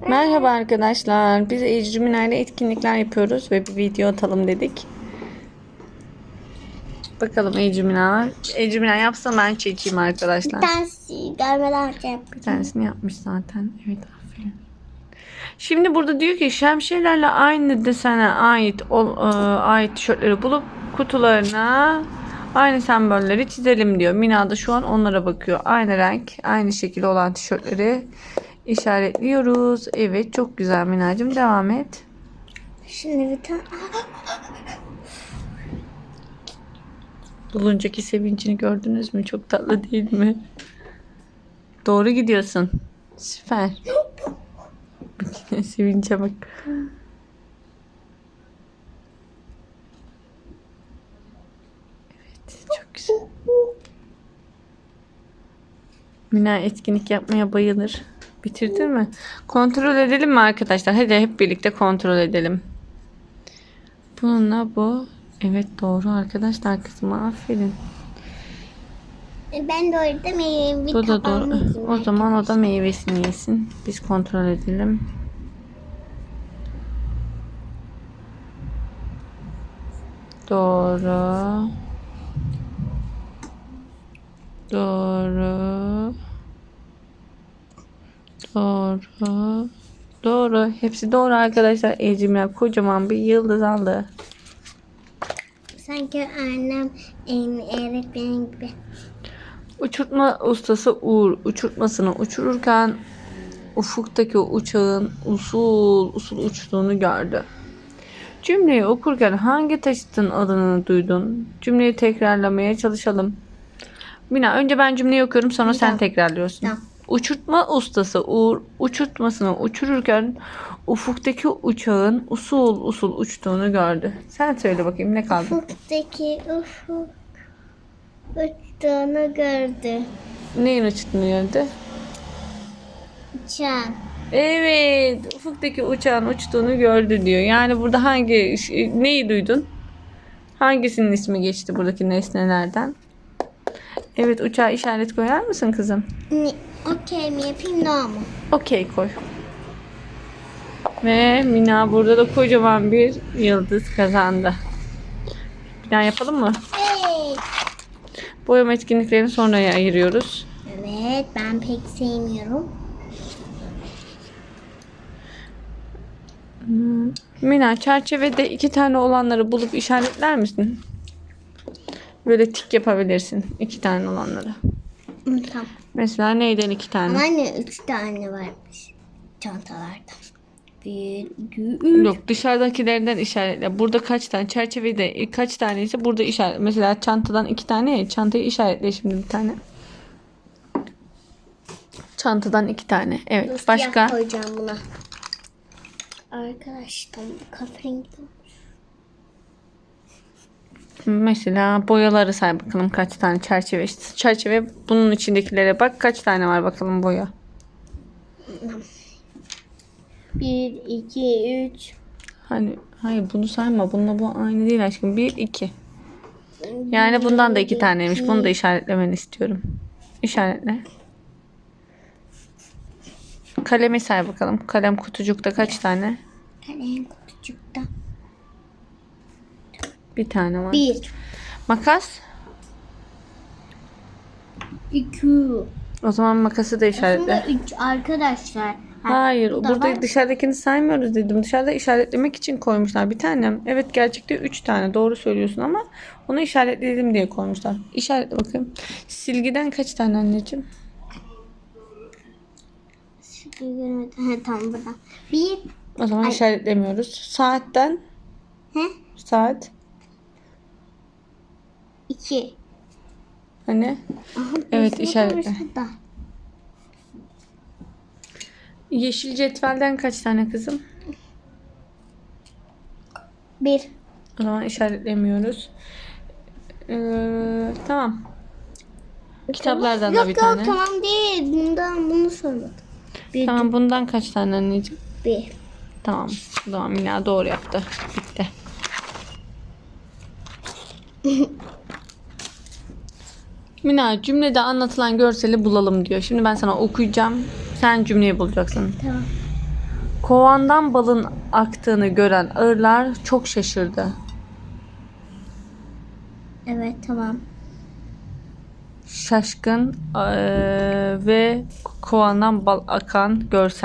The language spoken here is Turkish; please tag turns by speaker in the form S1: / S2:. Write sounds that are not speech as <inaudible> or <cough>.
S1: Merhaba arkadaşlar. Biz Ecrümina ile etkinlikler yapıyoruz ve bir video atalım dedik. Bakalım Ecrümina. Ecrümina yapsa ben çekeyim arkadaşlar.
S2: Bir tanesi görmeden önce.
S1: Bir tanesini yapmış zaten. Evet aferin. Şimdi burada diyor ki şemsiyelerle aynı desene ait ol, e, ait tişörtleri bulup kutularına aynı sembolleri çizelim diyor. Mina da şu an onlara bakıyor. Aynı renk, aynı şekil olan tişörtleri işaretliyoruz. Evet çok güzel Minacığım devam et.
S2: Şimdi bir tane...
S1: Buluncaki sevincini gördünüz mü? Çok tatlı değil mi? Doğru gidiyorsun. Süper. <laughs> Sevince bak. Evet, çok güzel. Mina etkinlik yapmaya bayılır. Bitirdin mi? Kontrol edelim mi arkadaşlar? Hadi hep birlikte kontrol edelim. Bununla bu. Evet doğru arkadaşlar kızıma aferin.
S2: Ben de orada meyve
S1: Bu da doğru. O zaman o da meyvesini yesin. Biz kontrol edelim. Doğru. Doğru. Doğru. Doğru. Hepsi doğru arkadaşlar. Ecimler kocaman bir yıldız aldı.
S2: Sanki annem em, öğretmenim gibi.
S1: Uçurtma ustası Uğur uçurtmasını uçururken ufuktaki uçağın usul usul uçtuğunu gördü. Cümleyi okurken hangi taşıtın adını duydun? Cümleyi tekrarlamaya çalışalım. Mina önce ben cümleyi okuyorum sonra sen tekrarlıyorsun.
S2: Tamam.
S1: Uçurtma ustası Uğur uçurtmasını uçururken ufuktaki uçağın usul usul uçtuğunu gördü. Sen söyle bakayım ne kaldı?
S2: Ufuktaki ufuk uçtuğunu gördü.
S1: Neyin uçtuğunu gördü?
S2: Uçan.
S1: Evet, ufuktaki uçağın uçtuğunu gördü diyor. Yani burada hangi neyi duydun? Hangisinin ismi geçti buradaki nesnelerden? Evet, uçağa işaret koyar mısın kızım?
S2: Ne- Okey mi yapayım no mu?
S1: Okey koy. Ve Mina burada da kocaman bir yıldız kazandı. Bir daha yapalım mı?
S2: Evet.
S1: Boyama etkinliklerini sonraya ayırıyoruz.
S2: Evet ben pek sevmiyorum.
S1: Mina çerçevede iki tane olanları bulup işaretler misin? Böyle tik yapabilirsin iki tane olanları.
S2: Tamam.
S1: Mesela neyden iki tane?
S2: Ama anne üç tane varmış çantalarda. Bir, iki, üç.
S1: Yok dışarıdakilerden işaretle. Burada kaç tane çerçevede kaç tane ise burada işaret. Mesela çantadan iki tane ya çantayı işaretle şimdi bir tane. Çantadan iki tane. Evet.
S2: Siyah
S1: Başka?
S2: koyacağım buna. Arkadaşlar kahverengi.
S1: Mesela boyaları say bakalım kaç tane çerçeve. İşte çerçeve bunun içindekilere bak kaç tane var bakalım boya.
S2: Bir, iki, üç.
S1: Hani hayır bunu sayma. Bununla bu aynı değil aşkım. Bir, iki. Yani bundan da iki taneymiş. Bunu da işaretlemeni istiyorum. İşaretle. Kalemi say bakalım. Kalem kutucukta kaç tane?
S2: Kalem kutucukta.
S1: Bir tane var.
S2: Bir,
S1: Makas.
S2: iki.
S1: O zaman makası da işaretle.
S2: Aslında üç arkadaşlar. Ha,
S1: Hayır,
S2: bu da
S1: burada
S2: var.
S1: dışarıdakini saymıyoruz dedim. Dışarıda işaretlemek için koymuşlar. Bir tanem. Evet gerçekte üç tane. Doğru söylüyorsun ama onu işaretleyelim diye koymuşlar. İşaretle bakayım. Silgiden kaç tane anneciğim? <laughs>
S2: Ha, tamam burada. Bir,
S1: O zaman
S2: Ay.
S1: işaretlemiyoruz. Saatten
S2: he,
S1: saat.
S2: İki.
S1: Hani?
S2: Aha,
S1: Evet, işaretle. Yeşil cetvelden kaç tane kızım?
S2: Bir.
S1: O zaman işaretlemiyoruz. Ee, tamam. Kitaplardan da
S2: yok,
S1: bir
S2: yok,
S1: tane.
S2: tamam değil. Bundan bunu sormadım. Bir,
S1: Tamam bundan kaç tane anneciğim?
S2: bir.
S1: Tamam. O zaman Mina doğru yaptı. Bitti. <laughs> Mina cümlede anlatılan görseli bulalım diyor. Şimdi ben sana okuyacağım. Sen cümleyi bulacaksın.
S2: Tamam.
S1: Kovandan balın aktığını gören arılar çok şaşırdı.
S2: Evet tamam.
S1: Şaşkın eee, ve kovandan bal akan görsel.